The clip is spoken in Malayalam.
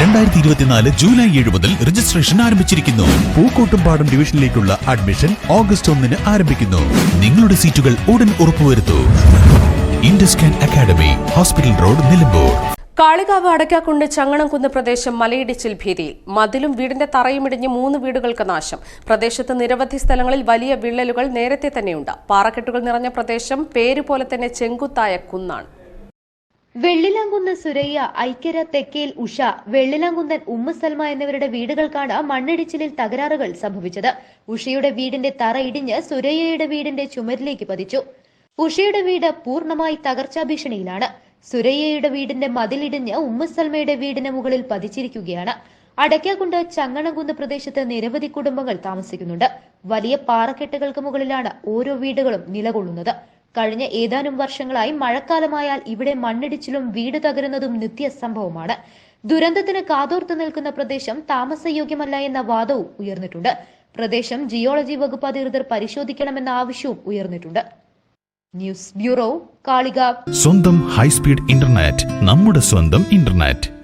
രണ്ടായിരത്തി ഇരുപത്തിനാല് ജൂലൈ ഏഴ് മുതൽ രജിസ്ട്രേഷൻ ആരംഭിച്ചിരിക്കുന്നു. പൂക്കോട്ടുംപാടം ഡിവിഷനിലേക്കുള്ള അഡ്മിഷൻ ഓഗസ്റ്റ് ഒന്നിന് ആരംഭിക്കുന്നു. നിങ്ങളുടെ സീറ്റുകൾ ഉടൻ ഉറപ്പുവരുത്തൂ. Induscan academy hospital road Nilambur. Kalikavu Adakkakundu Changanamkunnu പ്രദേശം മലയിടിച്ചിൽ ഭീതിയിൽ മതിലും വീടിന്റെ തറയും ഇടിഞ്ഞ് മൂന്ന് വീടുകൾക്ക് നാശം. പ്രദേശത്ത് നിരവധി സ്ഥലങ്ങളിൽ വലിയ വിള്ളലുകൾ നേരത്തെ തന്നെയുണ്ട്. പാറക്കെട്ടുകൾ നിറഞ്ഞ പ്രദേശം പേരുപോലെ തന്നെ ചെങ്കുത്തായ കുന്നാണ്. വെള്ളിലാങ്കുന്ന് സുരയ്യ ഐക്യര തെക്കേൽ ഉഷ വെള്ളിലാങ്കുന്നൻ ഉമ്മ സൽമ എന്നിവരുടെ വീടുകൾക്കാണ് മണ്ണിടിച്ചിലിൽ തകരാറുകൾ സംഭവിച്ചത്. ഉഷയുടെ വീടിന്റെ തറ ഇടിഞ്ഞ് സുരയ്യയുടെ വീടിന്റെ ചുമരിലേക്ക് പതിച്ചു. ഉഷയുടെ വീട് പൂർണമായി തകർച്ചാ ഭീഷണിയിലാണ്. സുരയ്യയുടെ വീടിന്റെ മതിലിടിഞ്ഞ് ഉമ്മ സൽമയുടെ വീടിന് മുകളിൽ പതിച്ചിരിക്കുകയാണ്. അടയ്ക്കാകുണ്ട് ചങ്ങണകുന്ന് പ്രദേശത്ത് നിരവധി കുടുംബങ്ങൾ താമസിക്കുന്നുണ്ട്. വലിയ പാറക്കെട്ടുകൾക്ക് മുകളിലാണ് ഓരോ വീടുകളും നിലകൊള്ളുന്നത്. കഴിഞ്ഞ ഏതാനും വർഷങ്ങളായി മഴക്കാലമായാൽ ഇവിടെ മണ്ണിടിച്ചിലും വീട് തകരുന്നതും നിത്യസംഭവമാണ്. ദുരന്തത്തിന് കാതോർത്ത് നിൽക്കുന്ന പ്രദേശം താമസയോഗ്യമല്ല എന്ന വാദവും ഉയർന്നിട്ടുണ്ട്. പ്രദേശം ജിയോളജി വകുപ്പ് അധികൃതർ പരിശോധിക്കണമെന്ന ആവശ്യവും ഉയർന്നിട്ടുണ്ട്. ന്യൂസ് ബ്യൂറോ കാളിക സ്വന്തം ഹൈസ്പീഡ് ഇന്റർനെറ്റ് നമ്മുടെ സ്വന്തം ഇന്റർനെറ്റ്.